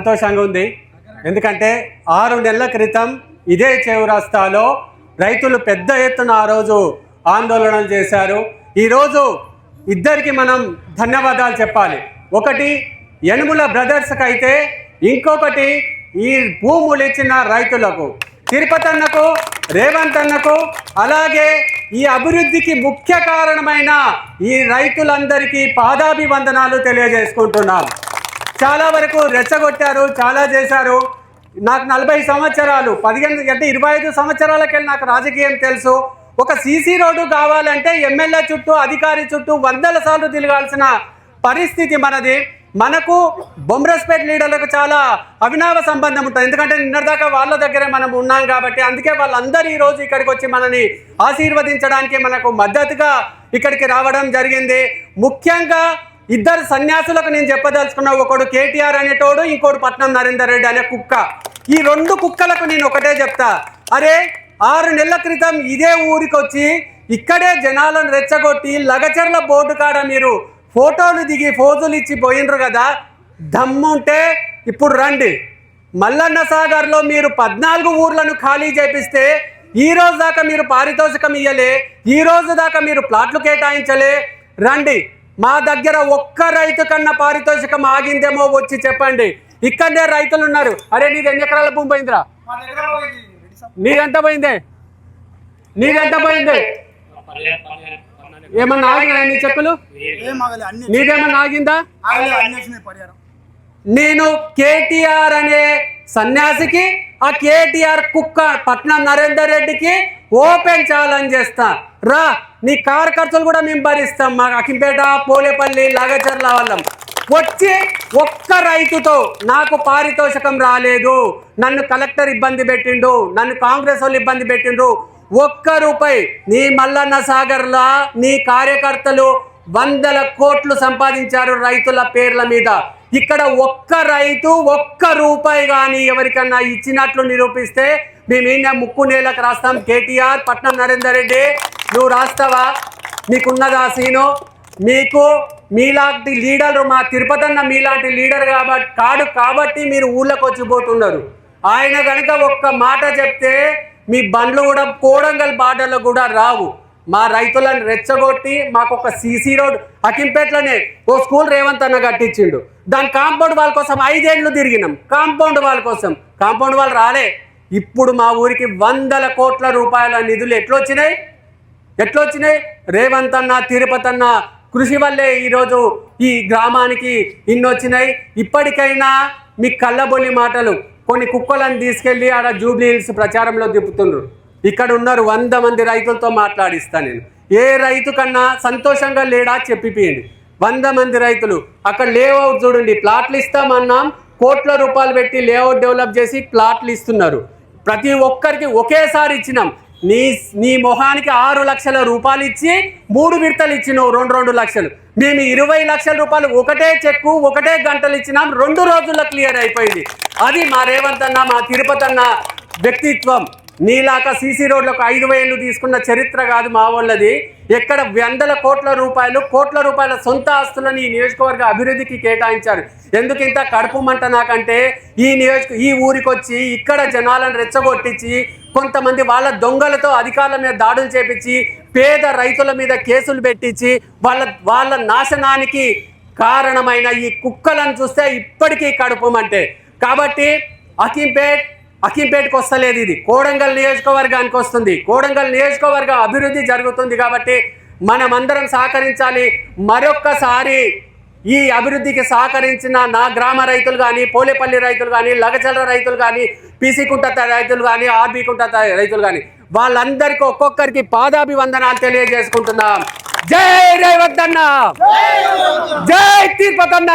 సంతోషంగా ఉంది. ఎందుకంటే ఆరు నెలల క్రితం ఇదే చౌరస్తాలో రైతులు పెద్ద ఎత్తున ఆ రోజు ఆందోళనలు చేశారు. ఈరోజు ఇద్దరికి మనం ధన్యవాదాలు చెప్పాలి. ఒకటి యనుముల బ్రదర్స్కి అయితే ఇంకొకటి ఈ భూములు ఇచ్చిన రైతులకు తిరుపతి అన్నకు రేవంత్ అన్నకు అలాగే ఈ అభివృద్ధికి ముఖ్య కారణమైన ఈ రైతులందరికీ పాదాభివందనాలు తెలియజేసుకుంటున్నాం. చాలా వరకు రెచ్చగొట్టారు చాలా చేశారు. నాకు నలభై సంవత్సరాలు పదిహేను అంటే ఇరవై ఐదు సంవత్సరాలకెళ్ళి నాకు రాజకీయం తెలుసు. ఒక సీసీ రోడ్డు కావాలంటే ఎమ్మెల్యే చుట్టూ అధికారి చుట్టూ వందల సార్లు తిరగాల్సిన పరిస్థితి మనది. మనకు బొమ్రస్పేట్ లీడర్లకు చాలా అవినావ సంబంధం ఉంటుంది. ఎందుకంటే నిన్నటిదాకా వాళ్ళ దగ్గరే మనం ఉన్నాం కాబట్టి అందుకే వాళ్ళందరూ ఈ రోజు ఇక్కడికి వచ్చి మనని ఆశీర్వదించడానికి మనకు మద్దతుగా ఇక్కడికి రావడం జరిగింది. ముఖ్యంగా ఇద్దరు సన్యాసులకు నేను చెప్పదలుచుకున్న ఒకడు కేటీఆర్ అనేటోడు ఇంకోడు పట్నం నరేందర్ రెడ్డి అనే కుక్క. ఈ రెండు కుక్కలకు నేను ఒకటే చెప్తా. అరే ఆరు నెలల క్రితం ఇదే ఊరికి వచ్చి ఇక్కడే జనాలను రెచ్చగొట్టి లగచర్ల బోర్డు కాడ మీరు ఫోటోలు దిగి ఫోజులు ఇచ్చి పోయినరు కదా దమ్ముంటే ఇప్పుడు రండి. మల్లన్న సాగర్లో మీరు పద్నాలుగు ఊర్లను ఖాళీ చేపిస్తే ఈ రోజు దాకా మీరు పారితోషికం ఇయ్యలే ఈ రోజు దాకా మీరు ప్లాట్లు కేటాయించలే. రండి. మా దగ్గర ఒక్క రైతు కన్నా పారితోషికం ఆగిందేమో వచ్చి చెప్పండి. ఇక్కడనే రైతులు ఉన్నారు అరే నీది ఎన్ని ఎకరాల భూమి పోయిందిరా? నీదెంత పోయిందే? నీదెంత పోయిందే? ఏమన్నా ఆగినా నీ చెప్పులు నీదేమన్నా ఆగిందా? నేను కేటీఆర్ అనే సన్యాసికి ఆ కేటీఆర్ కుక్క పట్నం నరేందర్ రెడ్డికి ఓపెన్ ఛాలెంజ్ చేస్తా. రా. నీ కార్ ఖర్చులు కూడా మేము భరిస్తాం. మా అకింపేట పోలేపల్లి లాగచర్ల వాళ్ళం. వచ్చి ఒక్క రైతుతో నాకు పారితోషికం రాలేదు. నన్ను కలెక్టర్ ఇబ్బంది పెట్టిండు నన్ను కాంగ్రెస్ వాళ్ళు ఇబ్బంది పెట్టిండ్రు. ఒక్క రూపాయి నీ మల్లన్న సాగర్లా నీ కార్యకర్తలు వందల కోట్లు సంపాదించారు రైతుల పేర్ల మీద. ఇక్కడ ఒక్క రైతు ఒక్క రూపాయి కానీ ఎవరికన్నా ఇచ్చినట్లు నిరూపిస్తే మేము ముక్కు నేలకు రాస్తాం. కేటీఆర్ పట్నం నరేందర్ రెడ్డి నువ్వు రాస్తావా? నీకున్నదా సీను? మీకు మీలాంటి లీడర్ మా తిరుపతి అన్న మీలాంటి లీడర్ కాబట్టి కాడు కాబట్టి మీరు ఊళ్ళకి వచ్చిపోతున్నారు ఆయన కనుక ఒక్క మాట చెప్తే మీ బండ్లు కూడా కోడంగల్ బార్డర్లో కూడా రావు. మా రైతులను రెచ్చగొట్టి మాకు ఒక సీసీ రోడ్ అకింపేట్లోనే ఓ స్కూల్ రేవంత్ అన్న కట్టించిండు. దాని కాంపౌండ్ వాళ్ళ కోసం ఐదేళ్ళు తిరిగినాం. కాంపౌండ్ వాళ్ళ కోసం. కాంపౌండ్ వాళ్ళు రాలే. ఇప్పుడు మా ఊరికి వందల కోట్ల రూపాయల నిధులు ఎట్లొచ్చినాయి? ఎట్లొచ్చినాయి? రేవంత్ అన్న తిరుపతి అన్న కృషి వల్లే ఈరోజు ఈ గ్రామానికి ఇన్ని వచ్చినాయి ఇప్పటికైనా మీ కళ్ళబొల్లి మాటలు కొన్ని కుక్కలను తీసుకెళ్ళి ఆడ జూబ్లీ హిల్స్ ప్రచారంలో తిప్పుతున్నారు ఇక్కడ ఉన్నారు వంద మంది రైతులతో మాట్లాడిస్తా నేను. ఏ రైతు కన్నా సంతోషంగా లేడా చెప్పిపోయింది వంద మంది రైతులు అక్కడ లేఅవుట్ చూడండి. ప్లాట్లు ఇస్తామన్నాం. కోట్ల రూపాయలు పెట్టి లేఅవుట్ డెవలప్ చేసి ప్లాట్లు ఇస్తున్నారు. ప్రతి ఒక్కరికి ఒకేసారి ఇచ్చినాం. నీ నీ మొహానికి ఆరు లక్షల రూపాయలు ఇచ్చి మూడు విడతలు ఇచ్చినావు రెండు రెండు లక్షలు. మేము ఇరవై లక్షల రూపాయలు ఒకటే చెక్కు ఒకటే గంటలు ఇచ్చినాం రెండు రోజుల్లో క్లియర్ అయిపోయింది. అది మా రేవంత్ అన్న మా తిరుపతి అన్న వ్యక్తిత్వం. నీలాక సీసీ రోడ్లకు ఐదు వేలు తీసుకున్న చరిత్ర కాదు మా వాళ్ళది. ఎక్కడ వందల కోట్ల రూపాయలు కోట్ల రూపాయల సొంత ఆస్తులను ఈ నియోజకవర్గ అభివృద్ధికి కేటాయించారు. ఎందుకు ఇంత కడుపు మంట నాకంటే ఈ నియోజక ఈ ఊరికొచ్చి ఇక్కడ జనాలను రెచ్చగొట్టించి కొంతమంది వాళ్ళ దొంగలతో అధికారుల మీద దాడులు చేపించి పేద రైతుల మీద కేసులు పెట్టించి వాళ్ళ వాళ్ళ నాశనానికి కారణమైన ఈ కుక్కలను చూస్తే ఇప్పటికీ కడుపు మంటే. కాబట్టి అకింపేట్ అకింపేటకు వస్తలేదు ఇది. కోడంగల్ నియోజకవర్గానికి వస్తుంది. కోడంగల్ నియోజకవర్గ అభివృద్ధి జరుగుతుంది కాబట్టి మనమందరం సహకరించాలి. మరొక్కసారి ఈ అభివృద్ధికి సహకరించిన నా గ్రామ రైతులు కానీ పోలేపల్లి రైతులు కానీ లగచల రైతులు కానీ పీసీ కుంట రైతులు కానీ ఆర్బీ కుంట రైతులు కానీ వాళ్ళందరికీ ఒక్కొక్కరికి పాదాభివందనాలు తెలియజేసుకుంటున్నాం. జై రేవంత్ అన్న! జై తిరుపతి అన్న!